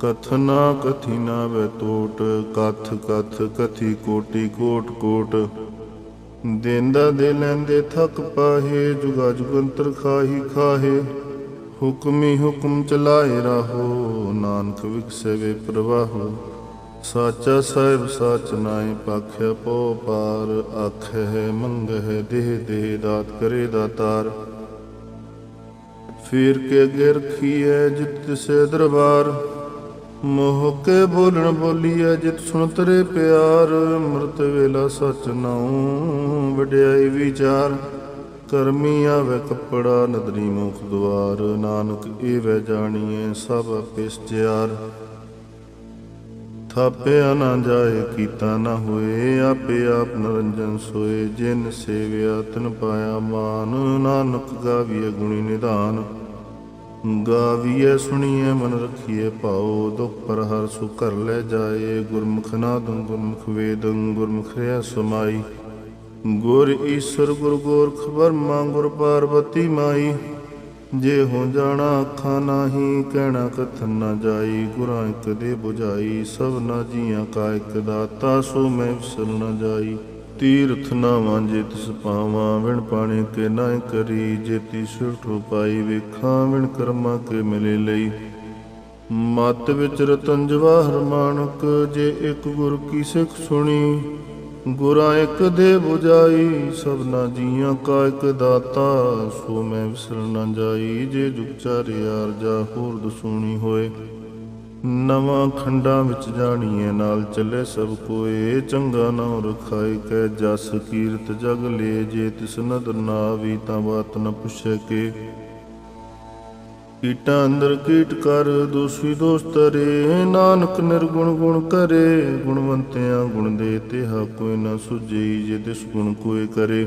ਕਥਨਾ ਕਥੀ ਨਾ ਵੇ ਕਥ ਕਥ ਕਥੀ ਕੋਟੀ ਕੋਟ ਕੋਟ। ਦੇਂਦਾ ਦੇ ਲੈਂਦੇ ਥਕ ਪਾਹੇ, ਜੁਗਾ ਜੁਗੰਤਰ ਖਾਹੀ ਖਾਹੇ। ਹੁਕਮੀ ਹੁਕਮ ਚਲਾਏ ਰਹੋ, ਨਾਨਕ ਵਿਖਸੇ ਵੇ ਪ੍ਰਵਾਹੋ। ਸਾਚਾ ਸਾਹਿਬ ਸਾਚ ਨਾਏ ਪਾਖਿਆ ਪੋ ਪਾਰ, ਆਖ ਹੈ, ਮੰਗ ਹੈ, ਦੇਹ ਦੇਹ ਦਾਤ ਕਰੇ ਦਾਤਾਰ ਫੇਰ ਕੇ ਅੱਗੇ ਹੈ ਜਿਤ ਸੇ ਦਰਬਾਰ। ਮੋਹ ਕੇ ਬੋਲਣ ਬੋਲੀਐ ਜਿਤ ਸੁਣ ਤਰੇ ਪਿਆਰ, ਅੰਮ੍ਰਿਤ ਵੇਲਾ ਸਚ ਨਾਉ, ਵਡਿਆਈ ਵਿਚਾਰ। ਕਰਮੀ ਆਵੇ ਕੱਪੜਾ, ਨਦਰੀ ਮੁਖ ਦੁਆਰ, ਨਾਨਕ ਏਵੈ ਜਾਣੀਐ, ਸਭ ਆਪੇ ਸਚਿਆਰ ਥਾਪਿਆ ਨਾ ਜਾਏ, ਕੀਤਾ ਨਾ ਹੋਏ, ਆਪੇ ਆਪ ਨਰੰਜਨ ਸੋਏ, ਜਿਨ ਸੇਵਿਆ ਤਨ ਪਾਇਆ ਮਾਨ, ਨਾਨਕ ਗਾਵੀਐ ਗੁਣੀ ਨਿਧਾਨ। ਗਾਵੀਏ ਸੁਣੀਏ ਮਨ ਰਖੀਏ ਭਾਉ ਦੁਖ ਪਰ ਹਰ ਸੁ ਘਰ ਲੈ ਜਾਏ। ਗੁਰਮੁਖ ਨਾਦੰ, ਗੁਰਮੁਖ ਵੇਦੰ, ਗੁਰਮੁਖ ਰਿਆ ਸਮਾਈ। ਗੁਰ ਈਸ਼ਰ, ਗੁਰ ਗੋਰਖ ਬਰਮਾ ਗੁਰ ਪਾਰਵਤੀ ਮਾਈ। ਜੇ ਹੋ ਜਾਣਾ ਅੱਖਾਂ ਨਾਹੀ, ਕਹਿਣਾ ਕਥਨ ਨਾ ਜਾਈ। ਗੁਰਾਂ ਇੱਕ ਦੇ 부ਝਾਈ ਸਭ ਨਾ ਜੀਆਂ ਕਾ ਇੱਕ ਦਾਤਾ, ਸੋ ਮੈਂ ਵਿਸਰ ਨਾ ਜਾਈ। ਤੀਰਥ ਨਾਵਾਂ ਜੇ ਤਿਸ ਪਾਵਾਂ, ਵਿਣ ਪਾਣੀ ਕੇ ਨਾ ਕਰੀ। ਜੇ ਤੀ ਪਾਈ ਵੇਖਾਂ, ਵਿਣ ਕਰਮਾਂ ਕੇ ਮਿਲੇ ਲਈ। ਮਤ ਵਿੱਚ ਰਤਨ ਜਵਾਹਰ ਮਾਨਕ ਜੇ ਇੱਕ ਗੁਰ ਕੀ ਸਿੱਖ ਸੁਣੀ, ਗੁਰਾਂ ਇੱਕ ਦੇ 부ਝਾਈ ਸਭਨਾ ਜੀਆਂ ਕਾ ਇੱਕ ਦਾਤਾ, ਸੋ ਮੈਂ ਵਿਸਰ ਨਾ ਜਾਈ। ਜੇ ਜੁਗ ਚਾਰਿਆਰ ਜਾ ਹੋਰ ਦਸੂਣੀ ਹੋਏ। ਨਵਾਂ ਖੰਡਾਂ ਵਿੱਚ ਜਾਣੀਏ ਨਾਲ ਚੱਲੇ ਸਭ ਕੋਏ ਚੰਗਾ ਨਾਮ ਰਖਾਈ ਕੈ ਜਸ ਕੀਰਤ ਜਗ ਲੇ। ਜੇ ਤਿਸ ਨਦਰ ਨਾ ਵੀ ਤਾਂ ਬਾਤ ਨ ਪੁੱਛੇ ਕੇ। ਕੀਟਾਂ ਅੰਦਰ ਕੀਟ ਕਰ, ਦੋਸੀ ਦੋਸ ਤਰੇ ਨਾਨਕ ਨਿਰਗੁਣ ਗੁਣ ਕਰੇ, ਗੁਣਵੰਤਿਆਂ ਗੁਣ ਦੇ ਤਿਹਾ ਕੋਈ ਨਾ ਸੁਝਈ, ਜੇ ਤਿਸ ਗੁਣ ਕੋਈ ਕਰੇ।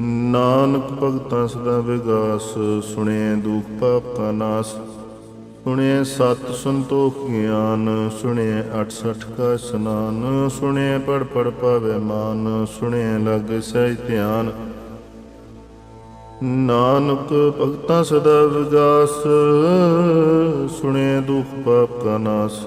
ਨਾਨਕ ਭਗਤਾਂ ਸਦਾ ਵਿਗਾਸ ਸੁਣੇ ਦੁਖ ਪਾਪ ਕਾ ਨਾਸ। ਸੁਣੇ ਸਤ ਸੰਤੋਖ ਗਿਆਨ ਸੁਣੇ 68 ਕਾ ਸਨਾਨ ਸੁਣੇ ਪੜ ਪੜ ਪਾਵੇ ਮਾਨ ਸੁਣੇ ਲਗ ਸਹਿ ਧਿਆਨ। ਨਾਨਕ ਭਗਤਾਂ ਸਦਾ ਵਿਗਾਸ ਸੁਣੇ ਦੁਖ ਪਾਪ ਕਾ ਨਾਸ।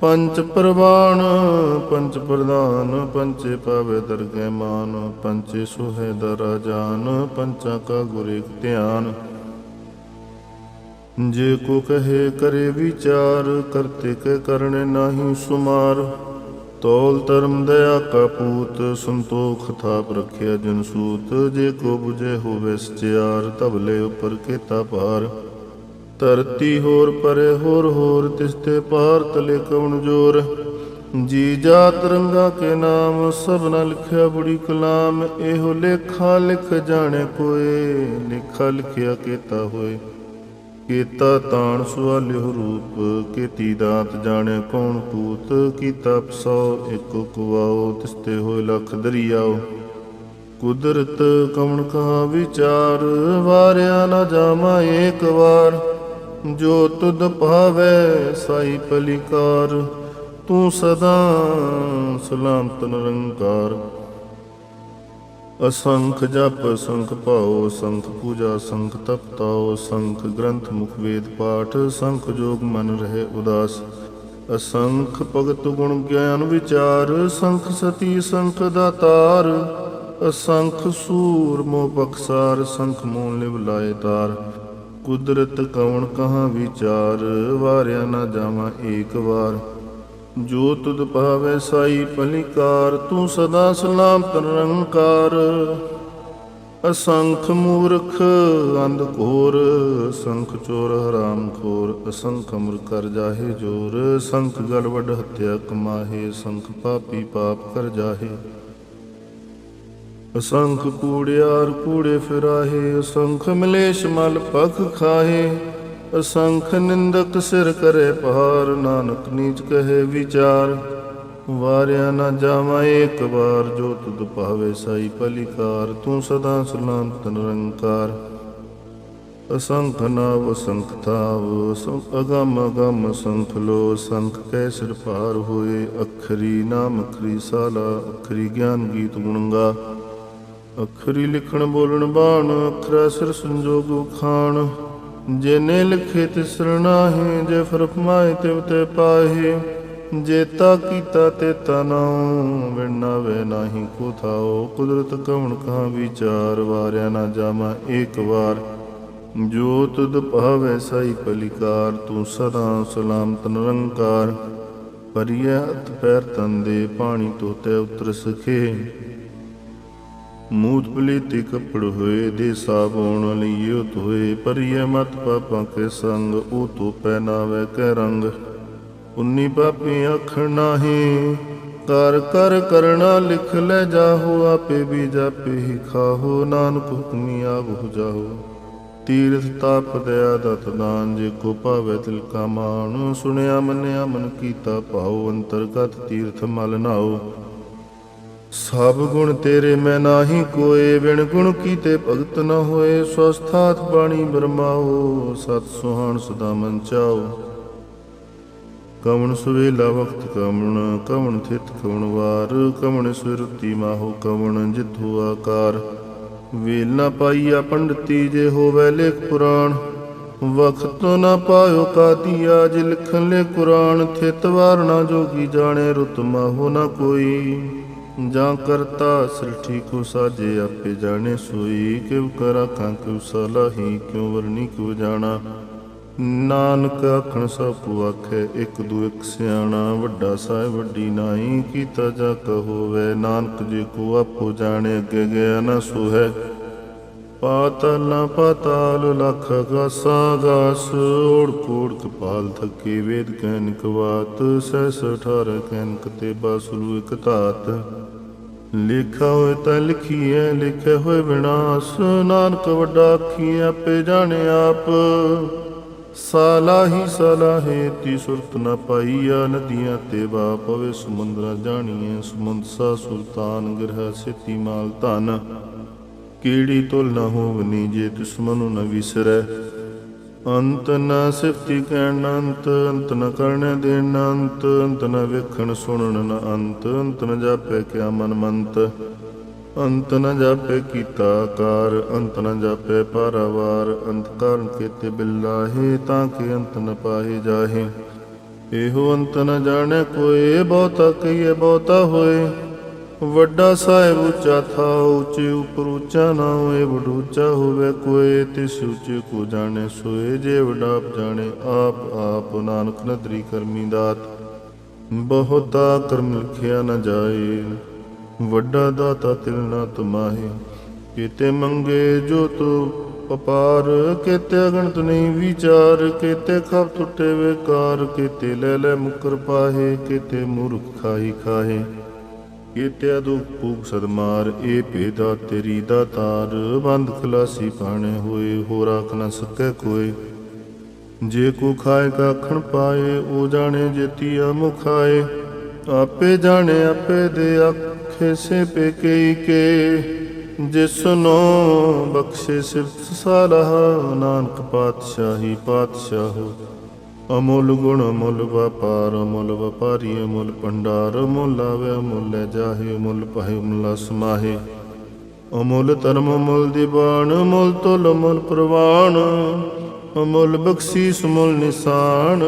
ਪੰਚ ਪ੍ਰਵਾਨ, ਪੰਚ ਪ੍ਰਧਾਨ, ਪੰਚੇ ਪਾਵੇ ਦਰਗਹਿ ਮਾਨ, ਪੰਚੇ ਸੁਹੈ ਦਰਾ ਜਾਨ ਪੰਚਾ ਕਾ ਗੁਰ ਧਿਆਨ। ਜੇ ਕੋ ਕਹੇ ਕਰੇ ਵਿਚਾਰ, ਕਰਤੇ ਕੇ ਕਰਨੇ ਨਾਹੀ ਸੁਮਾਰ। ਤੋਲ ਧਰਮ ਦਇਆ ਕਾ ਪੂਤ, ਸੰਤੋਖ ਥਾਪ ਰਖਿਆ ਜਨ ਸੂਤ। ਜੇ ਕੋ ਬੁਝੇ ਹੋਵੇ ਸਚਿਆਰ ਤਬਲੇ ਉਪਰ ਕੇਤਾ ਭਾਰ। ਧਰਤੀ ਹੋਰ ਪਰੇ ਹੋਰ ਹੋਰ ਤਿਸਤੇ ਪਾਰ ਤਲੇ ਕਵਣ ਜੋਰ। ਜੀ ਜਾਤ ਰੰਗਾ ਕੇ ਨਾਮ ਸਭਨਾ ਲਿਖਿਆ ਬੜੀ ਕਲਾਮ, ਇਹੋ ਲੇਖਾ ਲਿਖ ਜਾਣੇ ਕੋਏ, ਲੇਖਾ ਲਿਖਿਆ ਕੀਤਾ ਹੋਏ। ਕੀਤਾ ਤਾਣ ਸੁਆਲਿਓ ਰੂਪ, ਕੀਤੀ ਦਾਤ ਜਾਣੇ ਕੌਣ ਪੂਤ, ਕੀਤਾ ਪਸੋ ਇੱਕ ਕੁਵਾਓ ਤਿਸਤੇ ਹੋਏ ਲਖ ਦਰਿਆਓ। ਕੁਦਰਤ ਕਵਣ ਕਾ ਵਿਚਾਰ, ਵਾਰਿਆ ਨਾ ਜਾਮਾ ਏਕ ਵਾਰ। ਜੋ ਤੁਧ ਭਾਵੈ ਸਾਈ ਪਲਿਕਾਰ, ਤੂੰ ਸਦਾ ਸਲਾਮਤ ਨਿਰੰਕਾਰ। ਅਸੰਖ ਜਪ, ਸੰਖ ਭਾਉ, ਸੰਖ ਪੂਜਾ, ਸੰਖ ਤਪ ਤਪਤਾਉ ਸੰਖ ਗ੍ਰੰਥ ਮੁਖ ਵੇਦ ਪਾਠ, ਸੰਖ ਜੋਗ ਮਨ ਰਹੇ ਉਦਾਸ। ਅਸੰਖ ਭਗਤ ਗੁਣ ਗਿਆਨ ਵਿਚਾਰ, ਸੰਖ ਸਤੀ, ਸੰਖ ਦਾਤਾਰ। ਅਸੰਖ ਸੂਰ ਮੋ ਬਖਸਾਰ, ਸੰਖ ਮੂਲ ਲਿਵ ਲਾਏ ਤਾਰ। ਕੁਦਰਤ ਕਵਣ ਕਹਾਂ ਵਿਚਾਰ, ਵਾਰਿਆ ਨਾ ਜਾਵਾਂ ਏਕ ਵਾਰ। ਜੋ ਤੁਧ ਭਾਵੇ ਸਾਈ ਭਲਿਕਾਰ, ਤੂੰ ਸਦਾ ਸਲਾਮਤ ਨਿਰੰਕਾਰ ਅਸੰਖ ਮੂਰਖ, ਅੰਧ ਘੋਰ ਸੰਖ ਚੋਰ, ਹਰਾਮ ਖੋਰ, ਅਸੰਖ ਅਮਰ ਕਰ ਜਾਹੇ ਜੋਰ। ਸੰਖ ਗਲ ਵੱਡ ਹੱਤਿਆ ਕਮਾਹੇ ਸੰਖ ਪਾਪੀ ਪਾਪ ਕਰ ਜਾਹੇ। ਅਸੰਖ ਕੂੜਿਆਰ ਕੂੜੇ ਫਿਰਾਹੇ, ਅਸੰਖ ਮਲੇਸ਼ ਮਲ ਪਖ ਖਾਹੇ। ਅਸੰਖ ਨਿੰਦਕ ਸਿਰ ਕਰੇ ਪਹਾਰ, ਨਾਨਕ ਨੀਚ ਕਹੇ ਵਿਚਾਰ। ਵਾਰਿਆ ਨਾ ਜਾਵਾਂ ਏਕ ਵਾਰ, ਜੋ ਤੁਧ ਭਾਵੇ ਸਾਈ ਪਲਿਕਾਰ। ਤੂੰ ਸਦਾ ਸਲਾਮਤ ਨਿਰੰਕਾਰ। ਅਸੰਖ ਨਾਵ, ਅਸੰਖ ਥਾਵ ਅਸੰਖ ਅਗਮ ਅਗਮ ਅਸੰਖ ਲੋ। ਸੰਖ ਕੈ ਸਿਰ ਭਾਰ ਹੋਏ, ਅਖਰੀ ਨਾਮ ਅਖਰੀ ਸਾਲਾ, ਅਖਰੀ ਗਿਆਨ ਗੀਤ ਗੁਣਗਾ। ਅਖਰੀ ਲਿਖਣ ਬੋਲਣ ਬਾਣ, ਅਖਰਾ ਸਿਰ ਸੰਜੋਗ ਖਾਣ। ਜਿਨੇ ਲਿਖੇ ਤਿਸਰ ਨਾਹੀ, ਜੇ ਫਰਮਾਏ ਤਿਵ ਤੇ ਪਾਹੀ। ਜੇਤਾ ਕੀਤਾ ਤੇ ਤਨਾਉ ਵਿਣਾਵੇ ਨਾਹੀ ਕੋ ਥਾਓ ਕੁਦਰਤ ਕਵਣ ਕਹਾ ਵਿਚਾਰ, ਵਾਰਿਆ ਨਾ ਜਾਮਾ ਏਕ ਵਾਰ। ਜੋ ਤੁਧ ਭਾਵੇ ਸਾਈ ਪਲਿਕਾਰ, ਤੂੰ ਸਦਾ ਸਲਾਮਤ ਨਿਰੰਕਾਰ। ਪਰਿਆ ਹੱਥ ਪੈਰ ਤੰਦੇ ਪਾਣੀ ਤੋਤੇ ਉਤਰ ਸਖੇ ਮੂਤ ਪਲੀਤੀ ਕੱਪੜ ਹੋਏ ਦੇ ਸਾਬੋਣ ਲਈਓ ਤੋਏ ਪਰਿਐ ਮਤ ਪਾਪਾਂ ਕੇ ਸੰਗ, ਉਹ ਤੋ ਪਹਿਨਾਵੇ ਕੇ ਰੰਗ। ਉਨੀ ਪਾਪੀ ਅੱਖ ਨਾਹੀ, ਕਰ ਕਰ ਕਰਣਾ ਲਿਖ ਲੈ ਜਾਹੋ, ਆਪੇ ਵੀ ਜਾਪੇ ਹੀ ਖਾਹੋ। ਨਾਨਕ ਹੁਕਮੀ ਆਗੂ ਜਾਹੋ। ਤੀਰਥ ਤਾਪ ਦਇਆ ਦਤ ਦਾਨ, ਜੇ ਕੋ ਭਾਵੇ ਤਿਲ ਕਾ ਮਾਨ ਸੁਣਿਆ ਮੰਨਿਆ ਮਨ ਕੀਤਾ ਭਾਉ, ਅੰਤਰਗਤ ਤੀਰਥ ਮਲ ਨਾਓ। ਸਭ ਗੁਣ ਤੇਰੇ ਮੈਂ ਨਾਹੀ ਕੋਏ ਵਿਣ ਗੁਣ ਕੀਤੇ ਭਗਤ ਨ ਹੋਏ। ਸਵਸਥਾਤ ਬਾਣੀ ਬਰਮਾਓ, ਸਤ ਸੁਹਾਣ ਸਦਾ ਮਨ ਚਾਓ। ਕਵਣ ਸੁਵੇਲਾ ਵਕਤ ਕਵਣ ਕਵਣ ਥਿਤ ਕਵਣ ਵਾਰ। ਕਵਣ ਸੁਰਤੀ ਮਾਹੋ ਕਵਣ ਜਿਥੂ ਆਕਾਰ। ਵੇਲ ਨਾ ਪਾਈਆ ਪੰਡਤੀ ਜੇ ਹੋਵੇ ਲੇਖ ਪੁਰਾਣ। ਵਕਤ ਨਾ ਪਾਇਓ ਕਾਦੀਆ, ਜੇ ਲਿਖਣ ਲੈ ਕੁਰਾਨ। ਥਿਤ ਵਾਰ ਨਾ ਜੋਗੀ ਜਾਣੇ, ਰੁਤ ਮਾਹੋ ਨਾ ਕੋਈ। ਜਾਂ ਕਰਤਾ ਸ੍ਰਿਸ਼ਟੀ ਕੋ ਸਾਜੇ, ਆਪੇ ਜਾਣੇ ਸੋਈ। ਕਿਵ ਕਰਾ ਕਾਂ ਕਿਵ ਸਲਾਹੀ ਕਿਉ ਵਰਨੀ ਕਿਉ ਜਾਣਾ। ਨਾਨਕ ਆਖਣ ਸਭ ਕੋ ਆਖੇ, ਇੱਕ ਦੂ ਇੱਕ ਸਿਆਣਾ। ਵੱਡਾ ਸਾਹਿਬ ਵੱਡੀ ਨਾਈ ਕੀਤਾ ਜਾ ਕਹੋਵੇ ਨਾਨਕ ਜੀ ਕੋ ਆਪੋ ਜਾਣੇ, ਅੱਗੇ ਗਿਆ ਨਾ ਸੋ ਹੈ ਪਾਤਲ ਪਤਾਲ, ਲਖ ਗਾਸਾ ਗਾਸ। ਓੜ ਕੋੜ ਕਪਾਲ ਥਕੇ ਵੇਦ ਕੈਨਕ ਬਾਤ ਸਹਿਸ ਅਠਾਰ ਕੈਨਕ ਤੇ ਬਾਸੁਲੂ ਇਕ ਧਾਤ। ਲਿਖਾ ਹੋਏ ਤਾਂ ਲਿਖੀਐ, ਲਿਖੇ ਹੋਏ ਵਿਨਾਸ਼। ਨਾਨਕ ਵੱਡਾ ਆਖੀ ਆਪੇ ਜਾਣੇ ਆਪ। ਸਾਲਾਹੀ ਸਲਾਹੇ ਤੀ ਸੁਰਤ ਨ ਪਾਈਆ, ਨਦੀਆਂ ਤੇ ਵਾ ਪਵੇ, ਸਮੁੰਦਰਾ ਜਾਣੀਏ ਸਮੁੰਦ ਸਾ ਸੁਲਤਾਨ, ਗ੍ਰਹ ਸਿਤੀ ਮਾਲ ਧਨ। ਕੀੜੀ ਤੁਲ ਨ ਹੋਵਨੀ ਜੇ ਤਿਸ ਮਨੁ ਨ ਵਿਸਰੈ। ਅੰਤ ਨ ਸਿਫਤੀ ਕਹਿਣ ਅੰਤ ਅੰਤ ਨ ਕਰਨੇ ਦੇਣ ਅੰਤ ਅੰਤ ਨ ਵੇਖਣ ਸੁਣਨ ਨ ਅੰਤ ਅੰਤ ਨ ਜਾਪੇ ਕਿਆ ਮਨ ਮੰਤ। ਅੰਤ ਨ ਜਾਪੇ ਕੀਤਾ ਕਾਰ ਅੰਤ ਨ ਜਾਪੇ ਪਾਰਾਵਾਰ, ਅੰਤ ਕਰਨ ਕੀਤੇ ਬਿਲਾਹੇ ਤਾਂ ਕਿ ਅੰਤ ਨ ਪਾਹੇ ਜਾਹੇ। ਇਹੋ ਅੰਤ ਨ ਜਾਣੇ ਕੋਏ ਬਹੁਤਾ ਕਹੀਏ ਬਹੁਤਾ ਹੋਏ। ਵੱਡਾ ਸਾਹਿਬ ਉੱਚਾ ਥਾ, ਉੱਚੇ ਉਪਰ ਉੱਚਾ ਨਾ ਹੋਏ ਵਡ ਹੋਵੇ ਕੋਏ, ਤਿਸ ਉੱਚੇ ਕੋ ਜਾਣੇ ਸੋਏ, ਜੇ ਵਡਾਪ ਜਾਣੇ, ਆਪ ਆਪ ਨਾਨਕ ਨਦਰੀ ਕਰਮੀ ਦਾਤ। ਬਹੁਤਾ ਕਰਮ ਲਿਖਿਆ ਨ ਜਾਏ, ਵੱਡਾ ਦਾਤਾ ਤਿਲ ਨਾ ਤੁਮਾਹੇ। ਕੀਤੇ ਮੰਗੇ ਜੋ ਤੂ ਅਪਾਰ, ਕੀਤੇ ਅਗਣਤ ਨਹੀਂ ਵਿਚਾਰ, ਕੀਤੇ ਖਬ ਟੁੱਟੇ ਵੇਕਾਰ, ਕੀਤੇ ਲੈ ਲੈ ਮੁਕਰ ਪਾਹੇ, ਕੀਤੇ ਮੂਰਖ ਖਾਈ ਖਾਹੇ। ਕੀਤੇ ਦੁਖ ਭੂਖ ਸਦਮਾਰ ਇਹ ਭੇਦਾ ਤੇਰੀ ਦਾ ਬੰਦ ਖਲਾਸੀ ਪਾਣੇ ਹੋਏ ਹੋ ਰਾਖ ਨ ਸਕੈ ਕੋਏ। ਜੇ ਕੋ ਖਾਏ ਕਾਖਣ ਪਾਏ ਉਹ ਜਾਣੇ ਜੇਤੀਆ ਮੁਖਾਏ। ਆਪੇ ਜਾਣੇ, ਆਪੇ ਦੇ ਆਖੇ ਸੇ ਪੇ ਕਈ ਕੇ। ਜਿਸਨੋ ਬਖਸ਼ੇ ਸਿਫਤ ਸਾਲਹ, ਨਾਨਕ ਪਾਤਸ਼ਾਹੀ ਪਾਤਸ਼ਾਹ। ਅਮੁੱਲ ਗੁਣ ਅਮੁੱਲ ਵਪਾਰ, ਅਮੁੱਲ ਵਪਾਰੀ, ਅਮੁੱਲ ਭੰਡਾਰ, ਅਮੁੱਲ ਆਵੇ ਅਮੁੱਲ ਜਾਹੇ, ਅਮੁੱਲ ਪਾਹੇ, ਅਮੁੱਲ ਸਮਾਹੇ ਅਮੁੱਲ ਧਰਮ, ਅਮੁੱਲ ਦੀਵਾਨ, ਅਮੁੱਲ ਤੁਲ, ਅਮੁੱਲ ਪ੍ਰਵਾਨ। ਅਮੁੱਲ ਬਖਸ਼ੀਸ, ਅਮੁੱਲ ਨਿਸ਼ਾਨ।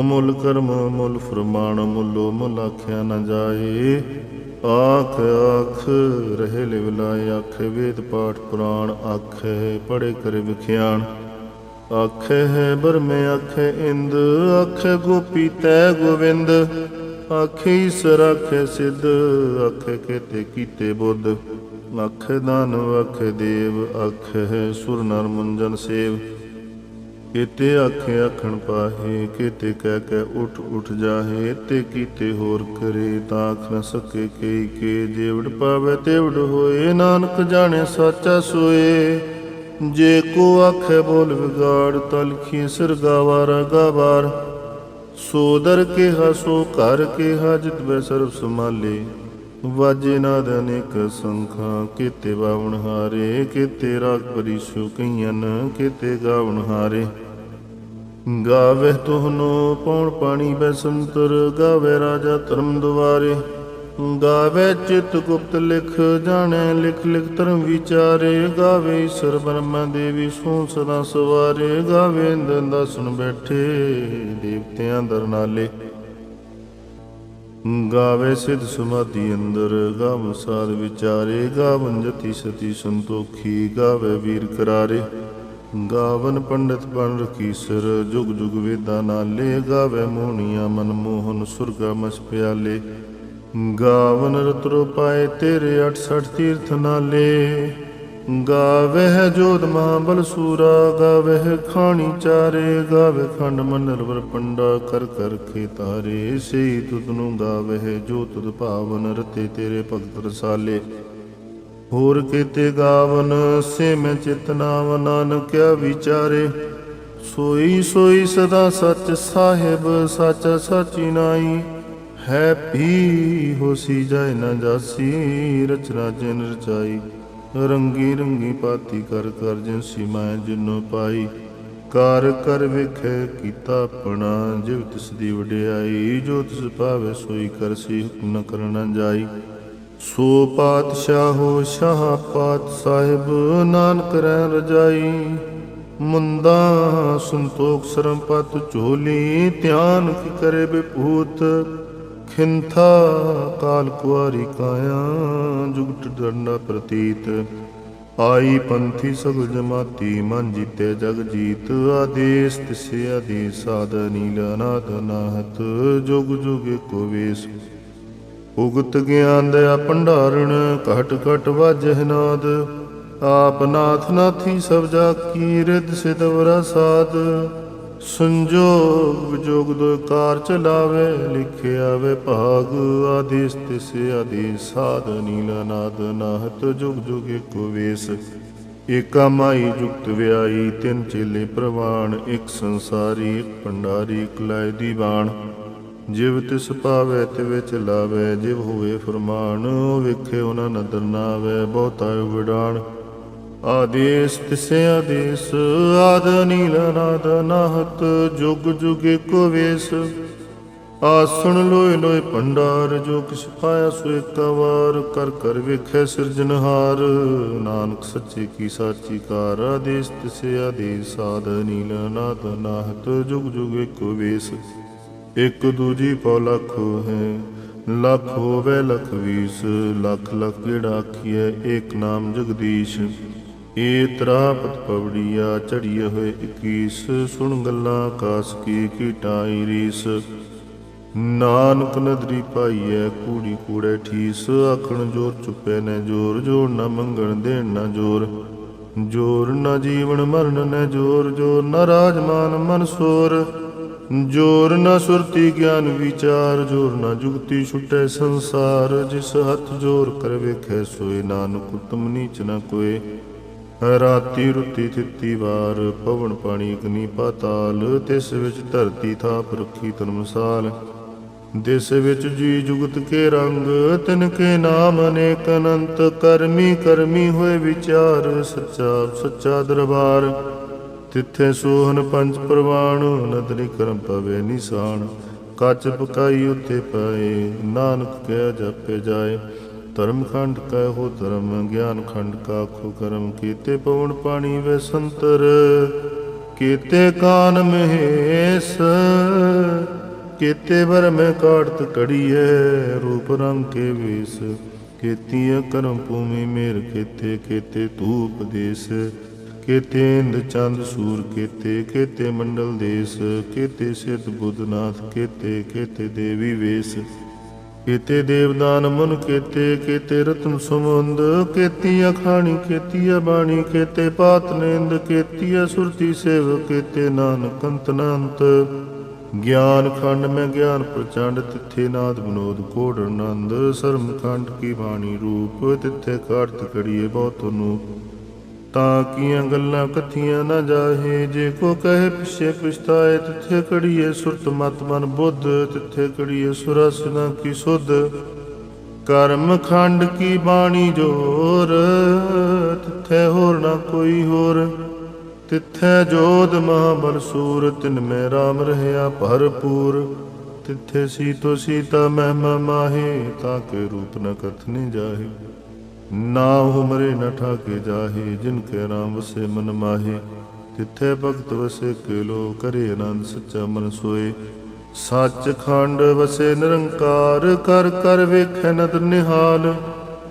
ਅਮੁੱਲ ਕਰਮ, ਅਮੁੱਲ ਫਰਮਾਨ, ਅਮੁੱਲ ਅਮੁੱਲ ਆਖਿਆ ਨਾ ਜਾਏ। ਆਖ ਆਖ, ਰਹੇ ਲਿਵ ਲਾਏ, ਆਖੇ ਵੇਦ ਪਾਠ ਪੁਰਾਣ, ਆਖੇ ਪੜੇ ਕਰੇ ਵਿਖਿਆਣ। ਆਖੇ ਹੈ ਬਰਮੇ ਆਖੇ ਇੰਦ, ਆਖੇ ਗੋਪੀ ਤੈ ਗੋਵਿੰਦ। ਆਖੇ ਈਸਰ, ਆਖੇ ਸਿੱਧ, ਆਖੇ ਕੇਤੇ ਕੀਤੇ ਬੁੱਧ। ਆਖੇ ਦਾਨਵ ਆਖੇ ਦੇਵ, ਆਖੇ ਹੈ ਸੁਰ ਨਰ ਮੁੰਜਨ ਸੇਵ। ਕੀਤੇ ਆਖੇ ਆਖਣ ਪਾਹੇ, ਕੀਤੇ ਕਹਿ ਕੇ ਉਠ ਉਠ ਜਾਹੇ। ਤੇ ਕੀਤੇ ਹੋਰ ਕਰੇ ਤਾਂ ਆਖ ਨ ਸਕੇ ਕਈ ਕੇ। ਜੇਵੜ ਪਾਵੇ ਤੇਵੜ ਹੋਏ, ਨਾਨਕ ਜਾਣੇ, ਸਾਚਾ ਸੋਏ। ਜੇ ਕੋ ਆਖੇ ਬੋਲ ਵਿਗਾੜ ਤਲਖੀ ਸਿਰ ਗਾਵਾਰ ਗਾਵਾਰ। ਸੋਦਰ ਕੇ ਹਸੋ ਘਰ ਕੇ ਹਾਜਤ ਬੈ ਸਰਬ ਸਮਾਲੇ ਵਾਜੇ ਨਾ ਅਨੇਕ ਸੰਖਾਂ, ਕੀਤੇ ਬਾਵਣ ਹਾਰੇ, ਕੀਤੇ ਰਾਗ ਪਰਿਸੂ ਕਈਆਂ ਕੀਤੇ ਗਾਵਣ ਹਾਰੇ। ਗਾਵੇ ਤੁਹਨੋ, ਪੌਣ ਪਾਣੀ ਬੈ ਸੰਤਰ ਗਾਵੇ ਰਾਜਾ ਧਰਮ ਦੁਆਰੇ। ਗਾਵੇ ਚਿਤ ਗੁਪਤ ਲਿਖ ਜਾਣੇ, ਲਿਖ ਲਿਖ ਧਰਮ ਵਿਚਾਰੇ ਗਾਵੇ, ਈਸ਼ਰ ਬ੍ਰਹਮਾ ਦੇਵੀ ਸੋ ਸਦਾ ਸਵਾਰੇ ਗਾਵੇ ਇੰਦਰ ਦਸਨ ਬੈਠੇ ਦੇਵਤਿਆਂ ਦਰ ਗਾਵੇ ਸਿਧ ਸਮਾਧੀ ਅੰਦਰ, ਗਾਵ ਸਾਧ ਵਿਚਾਰੇ ਗਾਵਨ ਜਤੀ ਸਤੀ ਸੰਤੋਖੀ, ਗਾਵੇ ਵੀਰ ਕਰਾਰੇ। ਗਾਵਨ ਪੰਡਿਤ ਬਣ ਰਖੀਸਰ ਜੁਗ ਜੁਗ ਵੇਦਾਂ ਨਾਲੇ, ਗਾਵੇ ਮੋਹਣੀਆਂ ਮਨ ਮੋਹਨ ਸੁਰਗਾ ਮਸ ਪਿਆਲੇ। ਗਾਵਨ ਰਤਰੋ ਪਾਏ ਤੇਰੇ 68 ਤੀਰਥ ਨਾਲੇ। ਗਾਵੇ ਹੈ ਜੋਤ ਮਹਾਬਲ ਸੂਰਾ ਗਾਵੇ ਖਾਣੀ ਚਾਰੇ। ਗਾਵੇ ਖੰਡ ਮੰਡਲ ਵਰ ਪੰਡਾ ਕਰ ਕਰ ਖੇ ਤਾਰੇ ਸਈ ਤੁਧ ਨੂੰ ਗਾਵੇ ਜੋ ਤੁਧ ਭਾਵਨ ਰਤੇ ਤੇਰੇ ਭਗਤ ਰਸਾਲੇ। ਹੋਰ ਕੀਤੇ ਗਾਵਨ ਸੇ ਮੈਂ ਚਿਤਨਾਵ ਨਾਨਕਿਆ ਵਿਚਾਰੇ। ਸੋਈ ਸੋਈ ਸਦਾ ਸੱਚ ਸਾਹਿਬ, ਸੱਚ ਸਚੀ ਨਾਈ। ਹੈ ਪੀ ਹੋਸੀ ਜਾਇ ਨਾ ਜਾਸੀ, ਰਚਨਾ ਜਿਨ ਰਚਾਈ। ਰੰਗੀ ਰੰਗੀ ਪਾਤੀ ਕਰ ਕਰ ਜਿਨ ਮੈਂ ਜਿਨੋ ਪਾਈ। ਕਾਰ ਕਰ ਵੇਖੇ ਕੀਤਾ ਆਪਣਾ ਜਿਵ ਤਿਸ ਦੀ ਵਡਿਆਈ, ਜੋ ਤਿਸ ਭਾਵੇ ਸੋਈ ਕਰਸੀ ਹੁਕਮ ਨ ਕਰਨਾ ਜਾਈ। ਸੋ ਪਾਤਸ਼ਾਹੋ ਸ਼ਾਹ ਪਾਤ ਸਾਹਿਬ, ਨਾਨਕ ਰਹਿ ਰਜਾਈ। ਮੁੰਦਾ ਸੰਤੋਖ ਸਰਮ ਪਤ ਝੋਲੀ, ਧਿਆਨ ਕੀ ਕਰੇ ਬਿਪੂਤ। ਖਿੰਥਾ ਕਾਲ ਕੁਆਰੀ ਕਾਇਆ, ਜੁਗਟ ਡੰਡਾ ਪ੍ਰਤੀਤ। ਆਈ ਪੰਥੀ ਸਗਲ ਜਮਾਤੀ, ਮਨ ਜੀਤੇ ਜਗ ਜੀਤ। ਆਦੇਸ ਤਿਸੇ ਆਦੇਸ ਸਾਧ ਨੀਲ ਅਨਾਦ ਨਾਹਤ, ਜੁਗ ਜੁਗ ਏਕੋ ਵੇਸ। ਉਗਤ ਗਿਆਨ ਦਇਆ ਭੰਡਾਰਣ, ਘਟ ਘਟ ਵਾਜਹਿ ਨਾਦ। ਆਪ ਨਾਥ ਨਾਥੀ ਸਭ ਜਾ ਕੀ ਰਿਦ ਸਿਦਵਰਾ ਸਾਧ ਸੰਜੋਗ ਵਿਜੋਗ ਦੋ ਕਾਰ ਚਲਾਵੇ, ਲਿਖਿਆ ਵੇ ਭਾਗ ਆਦੇਸ, ਤਿਸ ਆਦੇਸ ਸਾਧ ਨੀਲ ਨਾਦ ਨਾਹਤ, ਜੁਗ ਜੁਗ ਏਕੋ ਵੇਸ। ਏਕਾ ਮਾਈ ਜੁਗਤ ਵਿਆਈ ਤਿੰਨ ਚੇਲੇ ਪ੍ਰਵਾਣ, ਇੱਕ ਸੰਸਾਰੀ, ਇੱਕ ਭੰਡਾਰੀ, ਇੱਕ ਲਾਇ ਦੀ ਬਾਣ ਜਿਵ ਤਿਸ ਪਾਵੇ, ਤਿਵੇ ਵਿੱਚ ਜਿਵ ਹੋਵੇ ਫਰਮਾਨ ਵੇਖੇ ਉਹਨਾਂ ਨਦਰ ਨਾ ਆਵੇ ਬਹੁਤਾ ਵਿਡਾਣ ਆਦੇਸ ਤਿਸੇ ਆਦੇਸ, ਆਦ ਨੀਲ ਨਾਦ ਨਾਹਤ, ਜੁਗ ਜੁਗ ਏਕੋ ਵੇਸ। ਆਸਣ ਲੋਏ ਲੋਏ ਭੰਡਾਰ, ਜੋ ਕਿਛ ਪਾਇਆ ਸੋ ਏਕਾ ਕਰ ਕਰ ਵੇਖੈ ਸਿਰਜਨਹਾਰ ਨਾਨਕ ਸੱਚੇ ਕੀ ਸਾਚੀ ਕਾਰ, ਆਦੇਸ ਤਿਸੇ ਆਦੇਸ ਸਾਧ ਨੀਲ ਨਾਦ ਨਾਹਤ, ਜੁਗ ਜੁਗ ਏਕੋ ਵੇਸ। ਇਕ ਦੂਜੀ ਪਉ ਲੱਖ ਹੈ, ਲੱਖ ਹੋਵੇ ਲਖ ਵੀਸ। ਲੱਖ ਲੱਖ ਜਿਹੜਾ ਆਖੀਐ, ਏਕ ਨਾਮ ਜਗਦੀਸ਼। ਏ ਤਰਾਪਤ ਪਵੜੀਆ ਚੜੀਏ ਹੋਏ 21 ਸੁਣ ਗੱਲਾਂ ਆਕਾਸ ਕੀ ਕੀਟਾਈ ਰੀਸ। ਨਾਨਕ ਨਦਰੀ ਪਾਈਐ, ਕੂੜੀ ਕੂੜੇ ਠੀਸ। ਆਖਣ ਜੋਰ ਚੁੱਪੇ ਨੇ ਜੋਰ ਜੋਰ ਨਾ ਮੰਗਣ ਦੇਣ ਨਾ ਜੋਰ। ਜੋਰ ਨਾ ਜੀਵਨ ਮਰਨ ਨੇ ਜੋਰ ਜੋਰ ਨਾ ਰਾਜਮਾਨ ਮਨ ਸੋਰ। ਜੋਰ ਨਾ ਸੁਰਤੀ ਗਿਆਨ ਵਿਚਾਰ, ਜੋਰ ਨਾ ਜੁਗਤੀ ਛੁਟੈ ਸੰਸਾਰ। ਜਿਸ ਹੱਥ ਜੋਰ ਕਰ ਵੇਖੈ, ਸੋਏ ਨਾਨਕ ਉਤਮ ਨੀਚ ਨਾ ਕੋਏ। ਰਾਤੀ ਰੁੱਤੀ ਤਿੱਤੀ ਵਾਰ ਪਵਨ ਪਾਣੀ ਅਗਨੀ ਪਾਤਾਲ, ਤਿਸ ਵਿੱਚ ਧਰਤੀ ਥਾਪ ਰੱਖੀ ਤਨ ਮਸਾਲ। ਦਿਸ ਵਿੱਚ ਜੀ ਜੁਗਤ ਕੇ ਰੰਗ, ਤਿਨ ਕੇ ਨਾਮ ਅਨੇਕ ਅਨੰਤ, ਕਰਮੀ ਕਰਮੀ ਹੋਏ ਵਿਚਾਰ, ਸੱਚਾ ਸੱਚਾ ਦਰਬਾਰ। ਤਿੱਥੇ ਸੋਹਨ ਪੰਜ ਪ੍ਰਵਾਣ, ਨਦਰੀ ਕਰਮ ਪਵੇ ਨਿਸ਼ਾਨ। ਕੱਚ ਪਕਾਈ ਉਤੇ ਪਾਏ, ਨਾਨਕ ਕਹਿ ਜਾਪੇ ਜਾਏ। ਧਰਮ ਖੰਡ ਕੈ ਹੋ ਧਰਮ ਗਿਆਨ ਖੰਡ ਕਾ ਖੋ ਕਰਮ ਕੀਤੇ ਪਵਨ ਪਾਣੀ ਵੇ ਸੰਤਰ। ਕੀਤੇ ਕਾਨ ਮਹੇਸ, ਕੀਤੇ ਬਰ ਮੈਂ ਕਾੜਤ ਰੂਪ ਰੰਗ ਕੇ ਵੇਸ। ਕੀਤੀਆ ਕਰਮ ਭੂਮੀ ਮੇਰ ਕੀਤੇ ਕੀਤੇ ਧੂਪ ਦੇਸ। ਕੀਤੇ ਇੰਦ ਚੰਦ ਸੂਰ ਕੀਤੇ, ਕੇਤੇ ਮੰਡਲ ਦੇਸ। ਕੀਤੇ ਸਿੱਧ ਬੁੱਧਨਾਥ ਕੀਤੇ ਕੀਤੇ ਦੇਵੀ ਵੇਸ। ਕੀਤੇ ਦੇਵਦਾਨ ਮਨ ਕੀਤੇ ਕੀਤੇ ਰਤਨ ਸਮੁੰਦ ਕੀਤੀ ਅਖਾਣੀ ਕੀਤੀ ਬਾਣੀ, ਕੀਤੇ ਪਾਤ ਨੇਂਦ ਕੀਤੀ ਸੁਰਤੀ ਸੇਵ, ਕੀਤੇ ਨਾਨਕ ਅੰਤ ਅਨੰਤ। ਗਿਆਨ ਖੰਡ ਮੈਂ ਗਿਆਨ ਪ੍ਰਚੰਡ, ਤਿੱਥੇ ਨਾਦ ਵਿਨੋਦ ਕੋੜ ਆਨੰਦ। ਸਰਮ ਖੰਡ ਕੀ ਬਾਣੀ ਰੂਪ, ਤਿੱਥੇ ਕਾਰਤ ਕੜੀਏ ਬਹੁਤ ਨੂੰ ਤਾਂ ਕੀਆਂ ਗੱਲਾਂ ਕਥੀਆਂ ਨਾ ਜਾਹੇ। ਜੇ ਕੋ ਕਹੇ ਪਿਛੇ ਪਛਤਾਏ, ਤਿੱਥੇ ਕੜੀਏ ਸੁਰਤ ਮਤ ਮਨ ਬੁੱਧ, ਤਿੱਥੇ ਕੜੀਏ ਸੁਰਸ ਨਾ ਕੀ ਸੁਧ। ਕਰਮ ਖੰਡ ਕੀ ਬਾਣੀ ਜੋਰ, ਤਿੱਥੇ ਹੋਰ ਨਾ ਕੋਈ ਹੋਰ। ਤਿੱਥੈ ਜੋਧ ਮਹਾਬਲ ਸੂਰ ਤਿਨ ਮੈਂ ਰਾਮ ਰਹਿਆ ਭਰਪੂਰ। ਤਿੱਥੇ ਸੀਤੋ ਸੀਤਾ ਮਹਿਮਾ ਮਾਹੇ, ਤਾਂ ਕੇ ਰੂਪ ਨ ਕਥਨੇ ਜਾਹੇ। ਨਾ ਹੁਮਰੇ ਨ ਠਾਕੇ ਜਾਹੇ, ਜਿਨ ਕੇ ਰਾਮ ਵਸੇ ਮਨ ਮਾਹੇ। ਤਿੱਥੇ ਭਗਤ ਵਸੇ ਕੇ ਲੋ ਕਰੇ ਆਨੰਦ ਸੱਚਾ ਮਨ ਸੋਏ। ਸੱਚ ਖੰਡ ਵਸੇ ਨਿਰੰਕਾਰ, ਕਰ ਕਰ ਵੇਖੈ ਨਦਰ ਨਿਹਾਲ।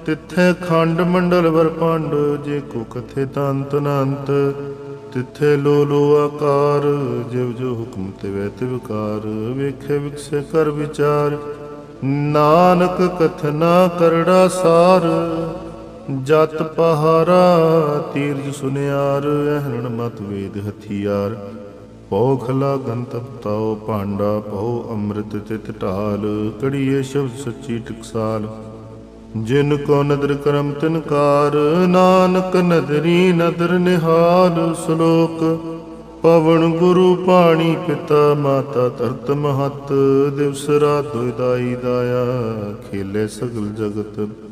ਤਿੱਥੇ ਖੰਡ ਮੰਡਲ ਵਰ ਪੰਡ, ਜੇ ਕੋ ਕਥੇ ਤੰਤ ਅਨੰਤ। ਤਿੱਥੇ ਲੋ ਲੋ ਆਕਾਰ, ਜਿਵ ਜੋ ਹੁਕਮ ਤੇ ਵੈ ਤੇ ਵਿਕਾਰ ਵੇਖੇ ਵਿਕਸੇ ਕਰ ਵਿਚਾਰ, ਨਾਨਕ ਕਥਨਾ ਕਰੜਾ ਸਾਰ। ਜਤ ਪਹਾਰਾ ਤੀਰਜ ਸੁਨਿਆਰ, ਅਹਰਣ ਮਤ ਵੇਦ ਹਥਿਆਰ। ਪਉ ਖਲਾ ਗੰਤਪ ਤਾਉ ਭਾਂਡਾ ਪਉ ਅੰਮ੍ਰਿਤ ਤਿਤ ਢਾਲ, ਕੜੀਏ ਸ਼ਬਦ ਸੱਚੀ ਟਕਸਾਲ। ਜਿਨ ਕੋ ਨਦਰ ਕਰਮ ਤਿਨਕਾਰ ਨਾਨਕ ਨਦਰੀ ਨਦਰ ਨਿਹਾਲ। ਸ਼ਲੋਕ, ਪਵਨ ਗੁਰੂ ਪਾਣੀ ਪਿਤਾ ਮਾਤਾ ਧਰਤ ਮਹਤ, ਦਿਵਸ ਰਾਤ ਦੁਇ ਦਾਈ ਦਾਇਆ, ਖੇਲੇ ਸਗਲ ਜਗਤ।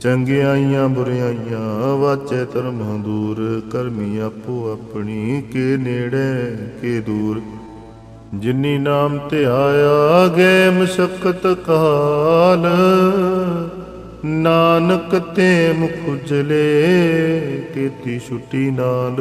ਚੰਗਿਆਈਆਂ, ਬੁਰਿਆਈਆਂ, ਵਾਚੈ ਧਰਮਾਂ ਦੂਰ, ਕਰਮੀ ਆਪੋ ਆਪਣੀ, ਕੇ ਨੇੜੇ, ਕੇ ਦੂਰ। ਜਿਨੀ ਨਾਮ ਧਿਆਇਆ ਗਏ ਮਸ਼ਕਤ ਕਾਲ। ਨਾਨਕ ਤੇ ਮੁਖ ਉਜਲੇ ਕੀਤੀ ਛੁੱਟੀ ਨਾਲ।